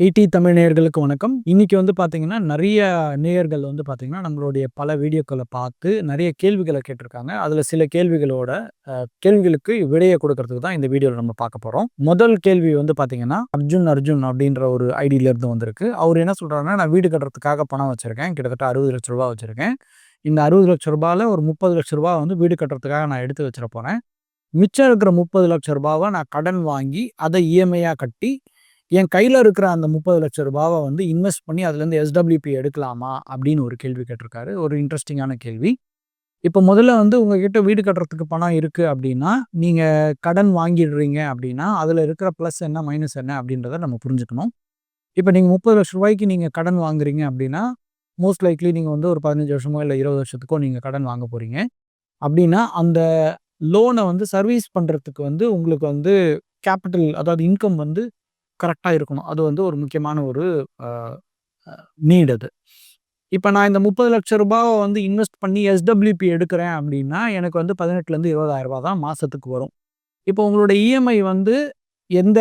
ED Tamil நேயர்களுக்கு வணக்கம். இன்றைக்கி வந்து பார்த்தீங்கன்னா, நிறைய நேயர்கள் வந்து பார்த்திங்கன்னா நம்மளுடைய பல வீடியோக்களை பார்த்து நிறைய கேள்விகளை கேட்டிருக்காங்க. அதில் சில கேள்விகளோட கேள்விகளுக்கு விடையை கொடுக்கறதுக்கு தான் இந்த வீடியோவில் நம்ம பார்க்க போகிறோம் முதல் கேள்வி வந்து பார்த்திங்கன்னா அர்ஜுன் அர்ஜுன் அப்படின்ற ஒரு ஐடியிலேருந்து வந்திருக்கு. அவர் என்ன சொல்கிறாருன்னா "நான் வீடு கட்டுறதுக்காக பணம் வச்சுருக்கேன் கிட்டத்தட்ட அறுபது லட்ச ரூபா வச்சுருக்கேன் இந்த அறுபது லட்ச ரூபாயில் ஒரு முப்பது லட்ச ரூபா வந்து வீடு கட்டுறதுக்காக நான் எடுத்து வச்சிட போகிறேன் மிச்சம் இருக்கிற முப்பது லட்ச ரூபாவை நான் கடன் வாங்கி, அதை இஎம்ஐயாக கட்டி, என் கையில் இருக்கிற அந்த முப்பது லட்ச ரூபாவை வந்து இன்வெஸ்ட் பண்ணி அதுலேருந்து எஸ்டபிள்யூபி எடுக்கலாமா?" அப்படின்னு ஒரு கேள்வி கேட்டிருக்காரு. ஒரு இன்ட்ரெஸ்டிங்கான கேள்வி. இப்போ முதல்ல வந்து உங்ககிட்ட வீடு கட்டுறதுக்கு பணம் இருக்குது அப்படின்னா, நீங்கள் கடன் வாங்கிடுறீங்க அப்படின்னா, அதில் இருக்கிற ப்ளஸ் என்ன, மைனஸ் என்ன அப்படின்றத நம்ம புரிஞ்சுக்கணும். இப்போ நீங்கள் முப்பது லட்ச ரூபாய்க்கு நீங்கள் கடன் வாங்குறீங்க அப்படின்னா, மோஸ்ட் லைக்லி நீங்கள் வந்து ஒரு 15 வருஷமோ, இல்லை இருபது வருஷத்துக்கோ நீங்கள் கடன் வாங்க போகிறீங்க அப்படின்னா, அந்த லோனை வந்து சர்வீஸ் பண்ணுறதுக்கு வந்து உங்களுக்கு வந்து கேப்பிட்டல் அதாவது இன்கம் வந்து கரெக்டாக இருக்கணும். அது வந்து ஒரு முக்கியமான ஒரு நீட் அது. இப்போ நான் இந்த முப்பது லட்ச ரூபாவை வந்து இன்வெஸ்ட் பண்ணி எஸ்டபிள்யூபி எடுக்கிறேன் அப்படின்னா, எனக்கு வந்து பதினெட்டுலேருந்து இருபதாயிரம் ரூபா தான் மாதத்துக்கு வரும். இப்போ உங்களோட இஎம்ஐ வந்து எந்த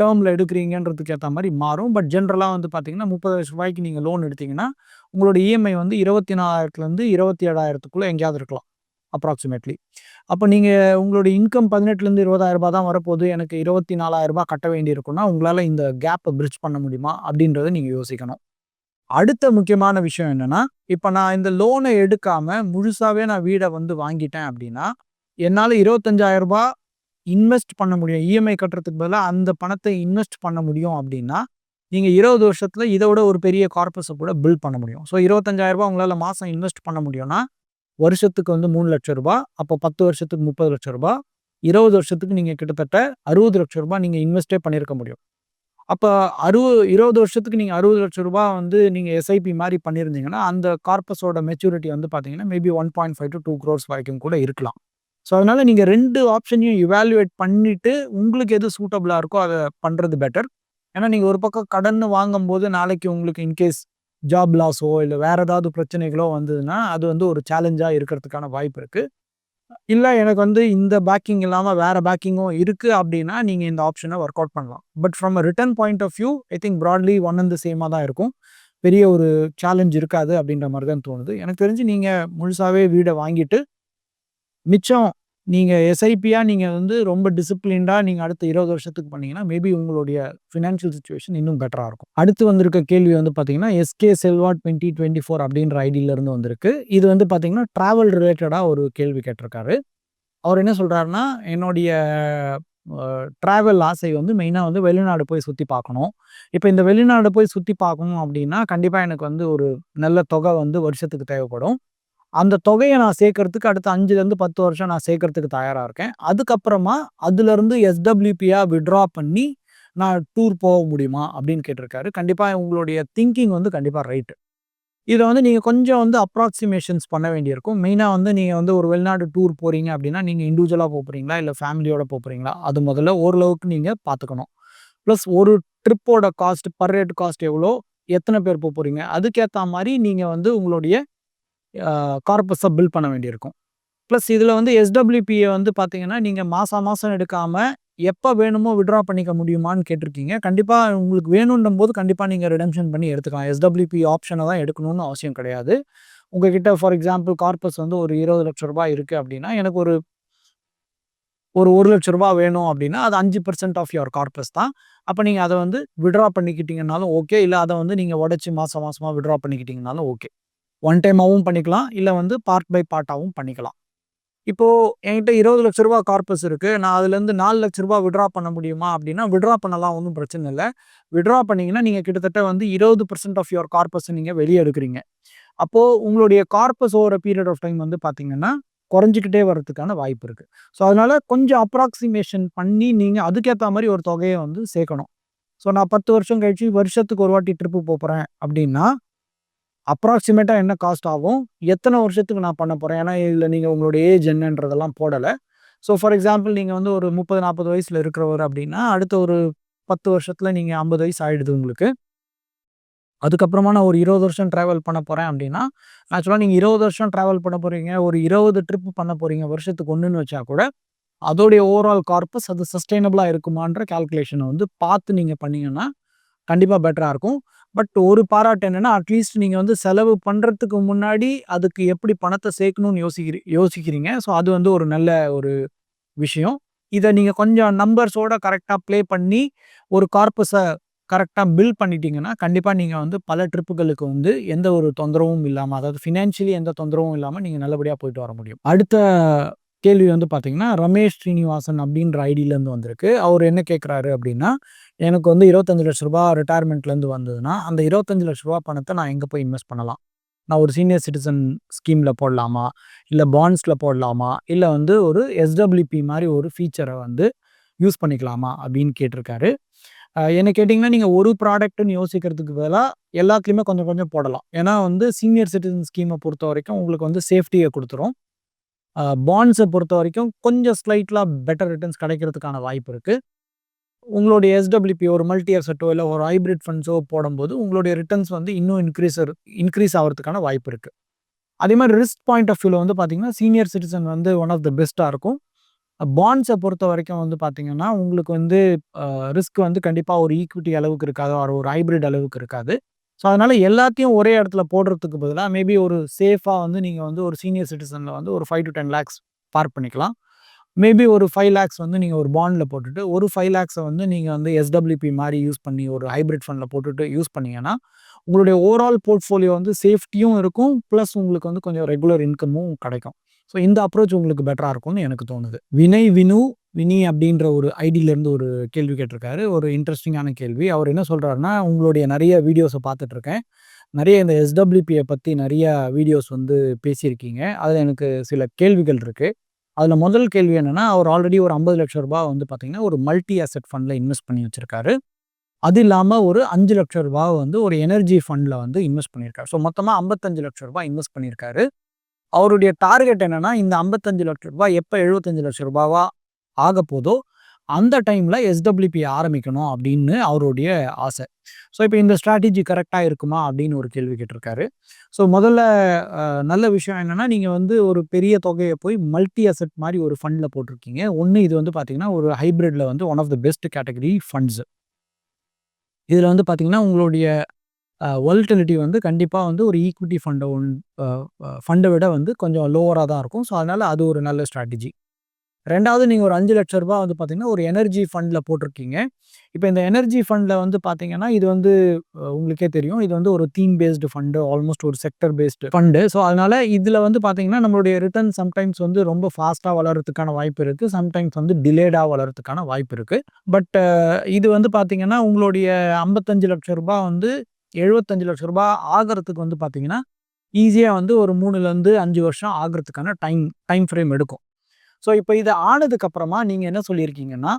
டேர்மில் எடுக்கிறீங்கன்றதுக்கு ஏற்ற மாதிரி மாறும். பட் ஜென்ரலாக வந்து பார்த்தீங்கன்னா, முப்பது லட்ச ரூபாய்க்கு நீங்கள் லோன் எடுத்தீங்கன்னா, உங்களோட இஎம்ஐ வந்து 24,000த்துலருந்து 27,000த்துக்குள்ள எங்கேயாவது இருக்கலாம். அப்ராக்சிமேட்லி அப்போ நீங்கள் உங்களுடைய இன்கம் 18லருந்து ரூ. 20,000 தான் வரப்போது. எனக்கு இருபத்தி நாலாயிரரூபா கட்ட வேண்டியிருக்குன்னா உங்களால் இந்த கேப்பை பிரிட்ஜ் பண்ண முடியுமா? அப்படின்றத நீங்கள் யோசிக்கணும். அடுத்த முக்கியமான விஷயம் என்னென்னா இப்போ நான் இந்த லோனை எடுக்காமல் முழுசாகவே நான் வீடை வந்து வாங்கிட்டேன் அப்படின்னா, என்னால் ரூ. 25,000 இன்வெஸ்ட் பண்ண முடியும். இஎம்ஐ கட்டுறதுக்கு பதிலாக அந்த பணத்தை இன்வெஸ்ட் பண்ண முடியும் அப்படின்னா, நீங்கள் இருபது வருஷத்தில் இதை விட ஒரு பெரிய கார்பஸை கூட பில்ட் பண்ண முடியும். ஸோ இருபத்தஞ்சாயிரரூபா உங்களால் மாதம் இன்வெஸ்ட் பண்ண முடியும்னா, வருஷத்துக்கு வந்து ரூ. 3,00,000 அப்போ 10 வருஷத்துக்கு முப்பது லட்சம் ரூபா இருபது வருஷத்துக்கு நீங்கள் கிட்டத்தட்ட அறுபது லட்சம் ரூபாய் நீங்கள் இன்வெஸ்ட்டே பண்ணியிருக்க முடியும். அப்போ அறுபது இருபது வருஷத்துக்கு நீங்கள் அறுபது லட்ச ரூபா வந்து நீங்கள் எஸ்ஐபி மாதிரி பண்ணியிருந்தீங்கன்னா, அந்த கார்பஸோட மெச்சூரிட்டி வந்து பார்த்தீங்கன்னா, மேபி 1.5 டூ க்ரோர்ஸ் வரைக்கும் கூட இருக்கலாம். ஸோ அதனால் நீங்கள் ரெண்டு ஆப்ஷனையும் இவாலுவேட் பண்ணிவிட்டு உங்களுக்கு எது சூட்டபுளாக இருக்கோ அதை பண்ணுறது பெட்டர். ஏன்னா, நீங்கள் ஒரு பக்கம் கடன்னு வாங்கும்போது நாளைக்கு உங்களுக்கு இன்கேஸ் ஜாப் லாஸோ, இல்லை வேறு ஏதாவது பிரச்சனைகளோ வந்ததுன்னா, அது வந்து ஒரு சேலஞ்சாக இருக்கிறதுக்கான வாய்ப்பு இருக்குது இல்லை எனக்கு வந்து இந்த பேக்கிங் இல்லாமல் வேறு பேக்கிங்கும் இருக்குது அப்படின்னா, நீங்கள் இந்த ஆப்ஷனை ஒர்க் அவுட் பண்ணலாம். But from a return point of view I think broadly one and சேமாக சேமா தான் இருக்கும். பெரிய ஒரு சேலஞ்ச் இருக்காது அப்படின்ற மாதிரி தான் தோணுது. எனக்கு தெரிஞ்சு நீங்கள் முழுசாகவே வீடை வாங்கிட்டு, மிச்சம் நீங்கள் எஸ்ஐபியாக நீங்கள் வந்து ரொம்ப டிசிப்ளின்டாக நீங்கள் அடுத்த 20 வருஷத்துக்கு பண்ணீங்கன்னா, மேபி உங்களுடைய ஃபினான்ஷியல் சுச்சுவேஷன் இன்னும் பெட்டராக இருக்கும். அடுத்து வந்திருக்க கேள்வி வந்து பார்த்தீங்கன்னா, எஸ்கே செல்வா 2024 அப்படின்ற ஐடியிலேருந்து வந்திருக்கு. இது வந்து பார்த்தீங்கன்னா, ட்ராவல் ரிலேட்டடாக ஒரு கேள்வி கேட்டிருக்காரு. அவர் என்ன சொல்கிறாருன்னா என்னுடைய ட்ராவல் ஆசை வந்து மெயினாக வந்து வெளிநாடு போய் சுற்றி பார்க்கணும். இப்போ இந்த வெளிநாடு போய் சுற்றி பார்க்கணும் அப்படின்னா, கண்டிப்பாக எனக்கு வந்து ஒரு நல்ல தொகை வந்து வருஷத்துக்கு தேவைப்படும். அந்த தொகையை நான் சேர்க்கறதுக்கு அடுத்த 5லருந்து 10 வருஷம் நான் சேர்க்கறதுக்கு தயாராக இருக்கேன். அதுக்கப்புறமா அதுலேருந்து எஸ்டபிள்யூபியாக வித்ட்ரா பண்ணி, நான் டூர் போக முடியுமா? அப்படின்னு கேட்டிருக்காரு. கண்டிப்பாக உங்களுடைய திங்கிங் வந்து கண்டிப்பாக ரைட். இதை வந்து நீங்கள் கொஞ்சம் வந்து அப்ராக்சிமேஷன்ஸ் பண்ண வேண்டியிருக்கும். மெயினாக வந்து நீங்கள் வந்து ஒரு வெளிநாடு டூர் போகிறீங்க அப்படின்னா, நீங்கள் இண்டிவிஜுவலாக போகிறீங்களா இல்லை ஃபேமிலியோட போகிறீங்களா அது முதல்ல ஓரளவுக்கு நீங்கள் பார்த்துக்கணும். ப்ளஸ் ஒரு ட்ரிப்போட காஸ்ட் பர் ஹெட் காஸ்ட் எவ்வளோ? எத்தனை பேர் போக போகிறீங்க அதுக்கேற்ற மாதிரி நீங்கள் வந்து உங்களுடைய கார்பஸை பில்ட் பண்ண வேண்டியிருக்கும். ப்ளஸ் இதில் வந்து எஸ்டபிள்யூபியை வந்து பார்த்தீங்கன்னா, நீங்கள் மாதம் மாதம் எடுக்காமல் எப்போ வேணுமோ விட்ரா பண்ணிக்க முடியுமான்னு கேட்டிருக்கீங்க. கண்டிப்பாக உங்களுக்கு வேணுன்ற போது கண்டிப்பாக நீங்கள் ரிடம்ஷன் பண்ணி எடுத்துக்கலாம். எஸ்டபிள்யூபி ஆப்ஷனை தான் எடுக்கணும்னு அவசியம் கிடையாது. உங்ககிட்ட ஃபார் எக்ஸாம்பிள் கார்பஸ் வந்து ஒரு ரூ. 20,00,000 இருக்கு அப்படின்னா, எனக்கு ஒரு ஒரு ஒரு லட்ச ரூபா வேணும் அப்படின்னா, அது அஞ்சு பர்சன்ட் ஆஃப் யுவர் கார்பஸ் தான். அப்போ நீங்கள் அதை வந்து வித்ட்ரா பண்ணிக்கிட்டீங்கனாலும் ஓகே. இல்லை அதை வந்து நீங்கள் உடச்சி மாதம் மாதமாக வித்ட்ரா பண்ணிக்கிட்டீங்கனாலும் ஓகே. ஒன் டைமாகவும் பண்ணிக்கலாம். இல்லை வந்து பார்ட் பை பார்ட்டாகவும் பண்ணிக்கலாம். இப்போது என்கிட்ட இருபது லட்ச ரூபா கார்பஸ் இருக்குது நான் அதுலேருந்து நாலு லட்ச ரூபா விட்ரா பண்ண முடியுமா? அப்படின்னா, விட்ரா பண்ணலாம். ஒன்றும் பிரச்சனை இல்லை விட்ரா பண்ணிங்கன்னா நீங்கள் கிட்டத்தட்ட வந்து 20% ஆஃப் யுவர் கார்பஸை நீங்கள் வெளியே எடுக்கிறீங்க அப்போது உங்களுடைய corpus over a period of time வந்து பார்த்தீங்கன்னா, குறைஞ்சிக்கிட்டே வரதுக்கான வாய்ப்பு இருக்குது ஸோ அதனால் கொஞ்சம் அப்ராக்ஸிமேஷன் பண்ணி நீங்கள் அதுக்கேற்ற மாதிரி ஒரு தொகையை வந்து சேர்க்கணும். ஸோ நான் 10 வருஷம் கழிச்சு வருஷத்துக்கு ஒரு வாட்டி ட்ரிப்பு போகிறேன் அப்படின்னா, அப்ராக்சிமேட்டாக என்ன காஸ்ட் ஆகும்? எத்தனை வருஷத்துக்கு நான் பண்ண போகிறேன் ஏன்னா, இதில் நீங்கள் உங்களுடைய ஏஜ் என்னன்றதெல்லாம் போடலை ஸோ ஃபார் எக்ஸாம்பிள் நீங்கள் வந்து ஒரு முப்பது நாற்பது வயசில் இருக்கிறவர் அப்படின்னா, அடுத்த ஒரு பத்து வருஷத்தில் நீங்கள் ஐம்பது வயசு ஆகிடுது உங்களுக்கு. அதுக்கப்புறமா நான் ஒரு 20 வருஷம் ட்ராவல் பண்ண போகிறேன் அப்படின்னா, ஆக்சுவலாக நீங்கள் இருபது வருஷம் ட்ராவல் பண்ண போகிறீங்க ஒரு 20 ட்ரிப் பண்ண போகிறீங்க வருஷத்துக்கு ஒன்றுன்னு வச்சா கூட, அதோடைய ஓவரால் கார்பஸ் அது சஸ்டைனபிளாக இருக்குமான்ற கால்குலேஷனை வந்து பார்த்து நீங்கள் பண்ணீங்கன்னா, கண்டிப்பாக பெட்டராக இருக்கும் பட் ஒரு பாராட்டு என்னென்னா அட்லீஸ்ட் நீங்கள் வந்து செலவு பண்ணுறதுக்கு முன்னாடி அதுக்கு எப்படி பணத்தை சேர்க்கணும்னு யோசிக்கிறீ யோசிக்கிறீங்க. ஸோ அது வந்து ஒரு நல்ல ஒரு விஷயம். இதை நீங்கள் கொஞ்சம் நம்பர்ஸோட கரெக்டாக ப்ளே பண்ணி ஒரு கார்பஸை கரெக்டாக பில் பண்ணிட்டீங்கன்னா கண்டிப்பாக நீங்கள் வந்து பல ட்ரிப்புகளுக்கு வந்து எந்த ஒரு தொந்தரவும் இல்லாமல் அதாவது ஃபினான்ஷியலி எந்த தொந்தரவும் இல்லாமல் நீங்கள் நல்லபடியாக போயிட்டு வர முடியும். அடுத்த கேள்வி வந்து பார்த்தீங்கன்னா ரமேஷ் ஸ்ரீனிவாசன் அப்படின்ற ஐடியிலேருந்து வந்திருக்கு. அவர் என்ன கேட்குறாரு அப்படின்னா எனக்கு வந்து இருபத்தஞ்சு லட்ச ரூபா ரிட்டையர்மெண்ட்லேருந்து வந்ததுன்னா அந்த இருபத்தஞ்சு லட்ச ரூபா பணத்தை நான் எங்கே போய் இன்வெஸ்ட் பண்ணலாம்? நான் ஒரு சீனியர் சிட்டிசன் ஸ்கீமில் போடலாமா? இல்லை பாண்ட்ஸில் போடலாமா? இல்லை வந்து ஒரு எஸ்டபிள்யூபி மாதிரி ஒரு ஃபீச்சரை வந்து யூஸ் பண்ணிக்கலாமா? அப்படின்னு கேட்டிருக்காரு. என்ன கேட்டிங்கன்னா நீங்கள் ஒரு ப்ராடக்ட்டுன்னு யோசிக்கிறதுக்கு பதிலாக எல்லாத்துலேயுமே கொஞ்சம் கொஞ்சம் போடலாம். ஏன்னா வந்து சீனியர் சிட்டிசன் ஸ்கீமை பொறுத்த வரைக்கும் உங்களுக்கு வந்து சேஃப்டியை கொடுத்துரும். பாண்ட்ஸை பொறுத்த வரைக்கும் கொஞ்சம் ஸ்லைட்லாக பெட்டர் ரிட்டர்ன்ஸ் கிடைக்கிறதுக்கான வாய்ப்பு இருக்குது உங்களுடைய எஸ்டபிள்யூபி ஒரு மல்டி அசட்டோ இல்லை ஒரு ஹைப்ரிட் ஃபண்ட்ஸோ போடும்போது உங்களுடைய ரிட்டர்ன்ஸ் வந்து இன்னும் இன்க்ரீஸ் இன்க்ரீஸ் ஆகிறதுக்கான வாய்ப்பு இருக்குது அதே மாதிரி ரிஸ்க் பாயிண்ட் ஆஃப் வியூவில் வந்து பார்த்திங்கன்னா சீனியர் சிட்டிசன் வந்து ஒன் ஆஃப் த பெஸ்ட்டாக இருக்கும். பாண்ட்ஸை பொறுத்த வரைக்கும் வந்து பார்த்தீங்கன்னா உங்களுக்கு வந்து ரிஸ்க் வந்து கண்டிப்பாக ஒரு ஈக்விட்டி அளவுக்கு இருக்காது ஒரு ஹைப்ரிட் அளவுக்கு இருக்காது. ஸோ அதனால் எல்லாத்தையும் ஒரே இடத்துல போடுறதுக்கு பதிலாக மேபி ஒரு சேஃபாக வந்து நீங்கள் வந்து ஒரு சீனியர் சிட்டிசனில் வந்து ஒரு five to ten lakhs park பண்ணிக்கலாம். மேபி ஒரு ஃபைவ் லேக்ஸ் வந்து நீங்கள் ஒரு பாண்டில் போட்டுட்டு ஒரு ஃபைவ் லேக்ஸை வந்து நீங்கள் வந்து எஸ்டபிள்யூபி மாதிரி யூஸ் பண்ணி ஒரு ஹைப்ரிட் ஃபண்டில் போட்டுட்டு யூஸ் பண்ணிங்கன்னா உங்களுடைய ஓவரால் போர்ட்ஃபோலியோ வந்து சேஃப்டியும் இருக்கும் ப்ளஸ் உங்களுக்கு வந்து கொஞ்சம் ரெகுலர் இன்கமும் கிடைக்கும். ஸோ இந்த அப்ரோச் உங்களுக்கு பெட்டராக இருக்கும்னு எனக்கு தோணுது. வினை வினு வினி அப்படின்ற ஒரு ஐடியிலேருந்து ஒரு கேள்வி கேட்டிருக்காரு. ஒரு இன்ட்ரெஸ்டிங்கான கேள்வி. அவர் என்ன சொல்கிறாருன்னா உங்களுடைய நிறைய வீடியோஸை பார்த்துட்ருக்கேன் நிறைய இந்த எஸ்டபிள்யூபியை பற்றி நிறைய வீடியோஸ் வந்து பேசியிருக்கீங்க. அதில் எனக்கு சில கேள்விகள் இருக்குது அதில் முதல் கேள்வி என்னென்னா அவர் ஆல்ரெடி ஒரு ஐம்பது லட்சம் ரூபா வந்து பார்த்திங்கன்னா ஒரு மல்டி அசெட் ஃபண்டில் இன்வெஸ்ட் பண்ணி வச்சுருக்காரு. அது இல்லாமல் ஒரு அஞ்சு லட்சம் ரூபா வந்து ஒரு எனர்ஜி ஃபண்டில் வந்து இன்வெஸ்ட் பண்ணியிருக்காரு. ஸோ மொத்தமாக ஐம்பத்தஞ்சு லட்ச ரூபாய் இன்வெஸ்ட் பண்ணியிருக்காரு. அவருடைய டார்கெட் என்னென்னா இந்த ஐம்பத்தஞ்சு லட்ச ரூபாய் எப்போ எழுபத்தஞ்சு லட்ச ரூபாவா ஆக போதோ அந்த டைமில் எஸ்டபிள்யூபி ஆரம்பிக்கணும் அப்படின்னு அவருடைய ஆசை. ஸோ இப்போ இந்த ஸ்ட்ராட்டஜி கரெக்டாக இருக்குமா அப்படின்னு ஒரு கேள்வி கேட்டிருக்காரு. ஸோ முதல்ல நல்ல விஷயம் என்னென்னா நீங்கள் வந்து ஒரு பெரிய தொகையை போய் மல்டி அசெட் மாதிரி ஒரு ஃபண்டில் போட்டிருக்கீங்க. ஒன்று இது வந்து பார்த்தீங்கன்னா ஒரு ஹைப்ரிட்டில் வந்து one of the best category funds இதில் வந்து பார்த்தீங்கன்னா உங்களுடைய ஒலிட்டிலிட்டி வந்து கண்டிப்பாக வந்து ஒரு ஈக்விட்டி ஃபண்டை ஒன் ஃபண்டை விட வந்து கொஞ்சம் லோவராக தான் இருக்கும். ஸோ அதனால் அது ஒரு நல்ல ஸ்ட்ராட்டஜி ரெண்டாவது நீங்கள் ஒரு அஞ்சு லட்ச ரூபா வந்து பார்த்தீங்கன்னா ஒரு எனர்ஜி ஃபண்டில் போட்டிருக்கீங்க. இப்போ இந்த எனர்ஜி ஃபண்டில் வந்து பார்த்தீங்கன்னா இது வந்து உங்களுக்கே தெரியும். இது வந்து ஒரு தீம் பேஸ்டு ஃபண்டு ஆல்மோஸ்ட் ஒரு செக்டர் பேஸ்டு ஃபண்டு ஸோ அதனால் இதில் வந்து பார்த்தீங்கன்னா நம்மளுடைய ரிட்டர்ன் சம்டைம்ஸ் வந்து ரொம்ப ஃபாஸ்ட்டாக வளர்கிறதுக்கான வாய்ப்பு இருக்குது சம்டைம்ஸ் வந்து டிலேடாக வளர்கிறதுக்கான வாய்ப்பு இருக்குது பட் இது வந்து பார்த்தீங்கன்னா உங்களுடைய ஐம்பத்தஞ்சு லட்சம் ரூபாய் வந்து எழுபத்தஞ்சு லட்ச ரூபா ஆகிறதுக்கு வந்து பார்த்தீங்கன்னா ஈஸியாக வந்து ஒரு மூணுலேருந்து அஞ்சு வருஷம் ஆகிறதுக்கான டைம் டைம் ஃப்ரேம் எடுக்கும். ஸோ இப்போ இதை ஆனதுக்கப்புறமா நீங்கள் என்ன சொல்லியிருக்கீங்கன்னா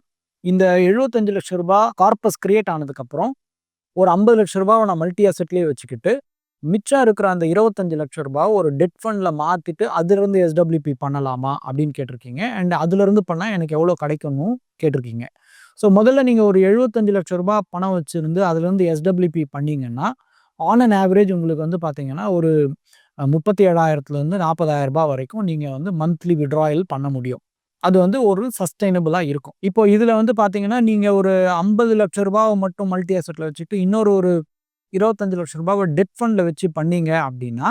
இந்த எழுபத்தஞ்சு லட்ச ரூபா கார்பஸ் கிரியேட் ஆனதுக்கப்புறம் ஒரு ஐம்பது லட்ச ரூபாவை நான் மல்டி அசெட்லேயே வச்சுக்கிட்டு மிச்சம் இருக்கிற அந்த இருபத்தஞ்சு லட்ச ரூபாய் ஒரு டெட் ஃபண்டில் மாற்றிட்டு அதுலேருந்து எஸ்டபிள்யூபி பண்ணலாமா அப்படின்னு கேட்டிருக்கீங்க. அண்ட் அதுலேருந்து பண்ணால் எனக்கு எவ்வளோ கிடைக்கணும் கேட்டிருக்கீங்க. ஸோ முதல்ல நீங்கள் ஒரு எழுபத்தஞ்சு லட்ச ரூபா பணம் வச்சுருந்து அதுலேருந்து எஸ்டபிள்யூபி பண்ணிங்கன்னா ஆன் அன் ஆவரேஜ் உங்களுக்கு வந்து பார்த்தீங்கன்னா ஒரு முப்பத்தி ஏழாயிரத்துலேருந்து நாற்பதாயிரம் ரூபாய் வரைக்கும் நீங்கள் வந்து மந்த்லி விட்ராயல் பண்ண முடியும். அது வந்து ஒரு சஸ்டைனபிளாக இருக்கும். இப்போ இதில் வந்து பார்த்தீங்கன்னா நீங்கள் ஒரு ஐம்பது லட்ச ரூபாவை மட்டும் மல்டி அசெட்டில் வச்சுட்டு இன்னொரு ஒரு இருபத்தஞ்சு லட்ச ரூபாவை டெட் ஃபண்டில் வச்சு பண்ணீங்க அப்படின்னா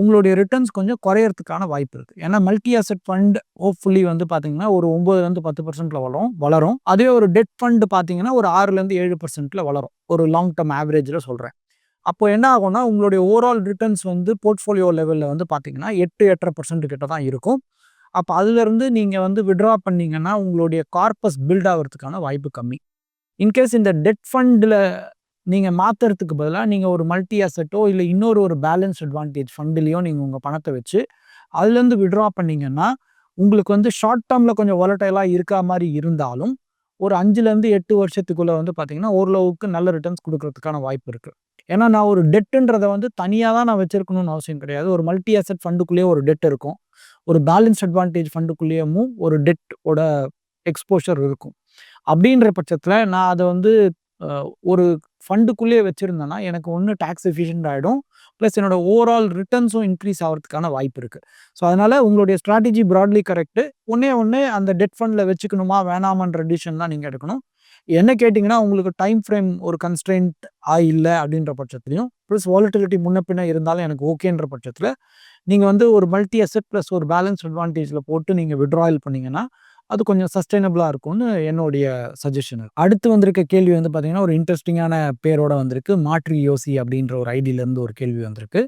உங்களுடைய ரிட்டர்ன்ஸ் கொஞ்சம் குறையறதுக்கான வாய்ப்பு இருக்குது ஏன்னா மல்டி அசெட் ஃபண்ட் ஹோப்ஃபுல்லி வந்து பார்த்தீங்கன்னா ஒரு ஒம்பதுலேருந்து பத்து பர்சன்ட்டில் வளரும் வளரும். அதே ஒரு டெட் ஃபண்ட் பார்த்தீங்கன்னா ஒரு ஆறுலேருந்து ஏழு பர்சன்ட்டில் வளரும். ஒரு லாங் டேர்ம் ஆவரேஜில் சொல்கிறேன் அப்போ என்ன ஆகும்னா உங்களுடைய ஓவரால் ரிட்டர்ன்ஸ் வந்து போர்ட்ஃபோலியோ லெவலில் வந்து பார்த்தீங்கன்னா எட்டு எட்டரை பர்சன்ட் கிட்ட தான் இருக்கும். அப்போ அதுலேருந்து நீங்கள் வந்து விட்ரா பண்ணிங்கன்னா உங்களுடைய கார்பஸ் பில்ட் ஆகிறதுக்கான வாய்ப்பு கம்மி. இன்கேஸ் இந்த டெட் ஃபண்டில் நீங்கள் மாற்றுறதுக்கு பதிலாக நீங்கள் ஒரு மல்டி அசட்டோ இல்லை இன்னொரு ஒரு பேலன்ஸ் அட்வான்டேஜ் ஃபண்டுலேயோ நீங்கள் உங்கள் பணத்தை வச்சு அதுலேருந்து விட்ரா பண்ணிங்கன்னா உங்களுக்கு வந்து ஷார்ட் டேர்மில் கொஞ்சம் ஒலட்டைலாக இருக்கா மாதிரி இருந்தாலும் ஒரு அஞ்சுலேருந்து எட்டு வருஷத்துக்குள்ளே வந்து பார்த்தீங்கன்னா ஓரளவுக்கு நல்ல ரிட்டர்ன்ஸ் கொடுக்கறதுக்கான வாய்ப்பு இருக்குது ஏன்னா நான் ஒரு டெட்டுன்றதை வந்து தனியாக தான் நான் வச்சிருக்கணும்னு அவசியம் கிடையாது. ஒரு மல்டி அசட் ஃபண்டுக்குள்ளேயே ஒரு டெட் இருக்கும். ஒரு பேலன்ஸ் அட்வான்டேஜ் ஃபண்டுக்குள்ளேயும் ஒரு டெட்டோட எக்ஸ்போஷர் இருக்கும். அப்படின்ற பட்சத்தில் நான் அதை வந்து ஒரு ஃபண்டுக்குள்ளேயே வச்சுருந்தேன்னா எனக்கு ஒன்று டேக்ஸ் எஃபிஷியன்ட் ஆகிடும் ப்ளஸ் என்னோட ஓவரால் ரிட்டர்ன்ஸும் இன்க்ரீஸ் ஆகிறதுக்கான வாய்ப்பு இருக்குது ஸோ அதனால் உங்களுடைய ஸ்ட்ராட்டஜி ப்ராட்லி கரெக்டு ஒன்றே ஒன்று அந்த டெட் ஃபண்டில் வச்சுக்கணுமா வேணாமன்ற டிசிஷன் தான் நீங்கள் எடுக்கணும். என்ன கேட்டிங்கன்னா உங்களுக்கு டைம் ஃப்ரேம் ஒரு கன்ஸ்ட்ரெயின்ட் ஆ இல்லை அப்படின்ற பட்சத்துலையும் ப்ளஸ் வாலிட்டிலிட்டி முன்ன பின்ன இருந்தாலும் எனக்கு ஓகேன்ற பட்சத்தில் நீங்கள் வந்து ஒரு மல்டி அசெட் ப்ளஸ் ஒரு பேலன்ஸ் அட்வான்டேஜில் போட்டு நீங்கள் விட்ராயல் பண்ணிங்கன்னா அது கொஞ்சம் சஸ்டைனபிளாக இருக்கும்னு என்னுடைய சஜஷன் அடுத்து வந்திருக்க கேள்வி வந்து பார்த்தீங்கன்னா ஒரு இன்ட்ரெஸ்டிங்கான பேரோட வந்திருக்கு மாற்றி யோசி அப்படின்ற ஒரு ஐடியிலேருந்து ஒரு கேள்வி வந்திருக்கு.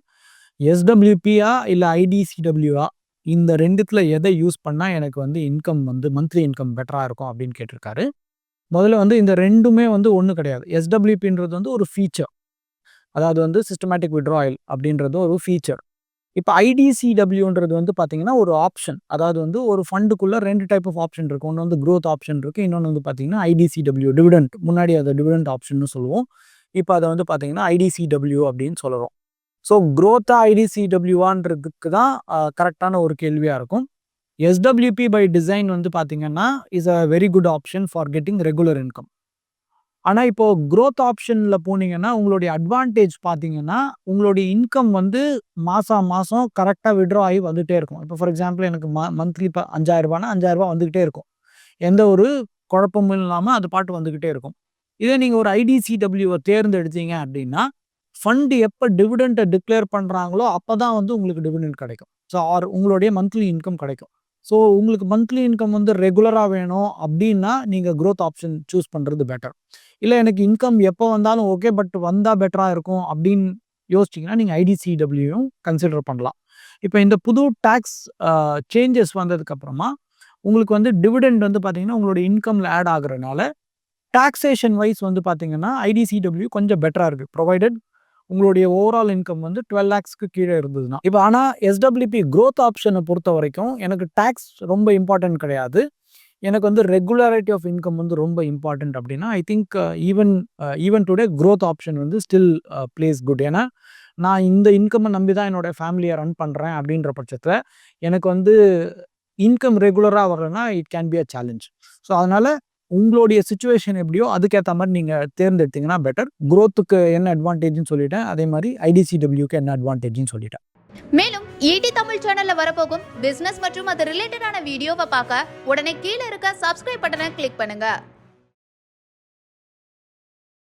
எஸ்டபிள்யூபியா இல்லை ஐடிசிடபிள்யூஆ இந்த ரெண்டுத்தில் எதை யூஸ் பண்ணால் எனக்கு வந்து இன்கம் வந்து மந்த்லி இன்கம் பெட்டராக இருக்கும் அப்படின்னு கேட்டிருக்காரு. முதல்ல வந்து இந்த ரெண்டுமே வந்து ஒன்றும் கிடையாது. எஸ்டபிள்யூபின்றது வந்து ஒரு ஃபீச்சர் அதாவது வந்து சிஸ்டமேட்டிக் விட்ராயல் அப்படின்றது ஒரு ஃபீச்சர் இப்போ ஐடிசிடபிள்யூன்றது வந்து பார்த்தீங்கன்னா ஒரு ஆப்ஷன் அதாவது வந்து ஒரு ஃபண்டுக்குள்ளே ரெண்டு டைப் ஆஃப் ஆப்ஷன் இருக்குது ஒன்று வந்து க்ரோத் ஆப்ஷன் இருக்குது இன்னொன்று வந்து பார்த்தீங்கன்னா ஐடிசிடபிள்யூ டிவிடெண்ட் முன்னாடி அதை டிவிடெண்ட் ஆப்ஷன் சொல்லுவோம். இப்போ அதை வந்து பார்த்தீங்கன்னா ஐடிசிடபிள்யூ அப்படின்னு சொல்கிறோம் ஸோ க்ரோத்தாக ஐடிசிடபிள்யூவான்றதுக்கு தான் கரெக்டான ஒரு கேள்வியாக இருக்கும். எஸ்டபிள்யூபி பை டிசைன் வந்து பார்த்தீங்கன்னா is a very good option for getting regular income ஆனால் இப்போது க்ரோத் ஆப்ஷனில் போனீங்கன்னா உங்களுடைய அட்வான்டேஜ் பார்த்தீங்கன்னா உங்களுடைய இன்கம் வந்து மாதம் மாதம் கரெக்டாக விட்ரா ஆகி வந்துகிட்டே இருக்கும். இப்போ ஃபார் எக்ஸாம்பிள் எனக்கு ம மந்த்லி இப்போ அஞ்சாயிரரூபானா அஞ்சாயிரரூபா வந்துக்கிட்டே இருக்கும். எந்த ஒரு குழப்பமும் இல்லாமல் அது பாட்டு வந்துக்கிட்டே இருக்கும். இதே நீங்கள் ஒரு ஐடிசிடபிள்யூவை தேர்ந்தெடுத்தீங்க அப்படின்னா ஃபண்டு எப்போ டிவிடெண்ட்டை டிக்ளேர் பண்ணுறாங்களோ அப்போ தான் வந்து உங்களுக்கு டிவிடெண்ட் கிடைக்கும். ஸோ ஆர் உங்களுடைய மந்த்லி இன்கம் கிடைக்கும். ஸோ உங்களுக்கு மந்த்லி இன்கம் வந்து ரெகுலராக வேணும் அப்படின்னா நீங்கள் க்ரோத் ஆப்ஷன் சூஸ் பண்ணுறது பெட்டர் இல்லை எனக்கு இன்கம் எப்போ வந்தாலும் ஓகே பட் வந்தால் பெட்டராக இருக்கும் அப்படின்னு யோசிச்சிங்கன்னா நீங்கள் ஐடிசிடபிள்யூயும் கன்சிடர் பண்ணலாம். இப்போ இந்த புது டேக்ஸ் சேஞ்சஸ் வந்ததுக்கப்புறமா உங்களுக்கு வந்து டிவிடெண்ட் வந்து பார்த்தீங்கன்னா உங்களோட இன்கமில் ஆட் ஆகுறனால டாக்ஸேஷன் வைஸ் வந்து பார்த்தீங்கன்னா ஐடிசிடபிள்யூ கொஞ்சம் பெட்டராக இருக்குது ப்ரொவைடட் உங்களுடைய ஓவரால் இன்கம் வந்து டுவெல் லேக்ஸ்க்கு கீழே இருந்ததுன்னா. இப்போ ஆனால் எஸ்டபிள்யூபி க்ரோத் ஆப்ஷனை பொறுத்த வரைக்கும் எனக்கு டேக்ஸ் ரொம்ப இம்பார்ட்டன்ட் கிடையாது. எனக்கு வந்து ரெகுலாரிட்டி ஆஃப் இன்கம் வந்து ரொம்ப இம்பார்ட்டன்ட் அப்படின்னா I think even even today growth option வந்து ஸ்டில் பிளேஸ் குட் ஏன்னா நான் இந்த இன்கம்மை நம்பி தான் என்னோட ஃபேமிலியை ரன் பண்ணுறேன் அப்படின்ற பட்சத்தில் எனக்கு வந்து இன்கம் ரெகுலராக வரலன்னா it can be a challenge so அதனால் உங்களுடைய சுச்சுவேஷன் எப்படியோ அதுக்கேற்ற மாதிரி நீங்கள் தேர்ந்தெடுத்தீங்கன்னா பெட்டர் க்ரோத்துக்கு என்ன அட்வான்டேஜ்னு சொல்லிட்டேன். அதே மாதிரி ஐடிசிடபிள்யூக்கு என்ன அட்வான்டேஜ்னு சொல்லிட்டேன். மேலும் ஈடி தமிழ் சேனல்ல வரப்போகும் பிசினஸ் மற்றும் அது ரிலேட்டடான வீடியோவை பார்க்க உடனே கீழே இருக்க சப்ஸ்கிரைப் பட்டனை கிளிக் பண்ணுங்க.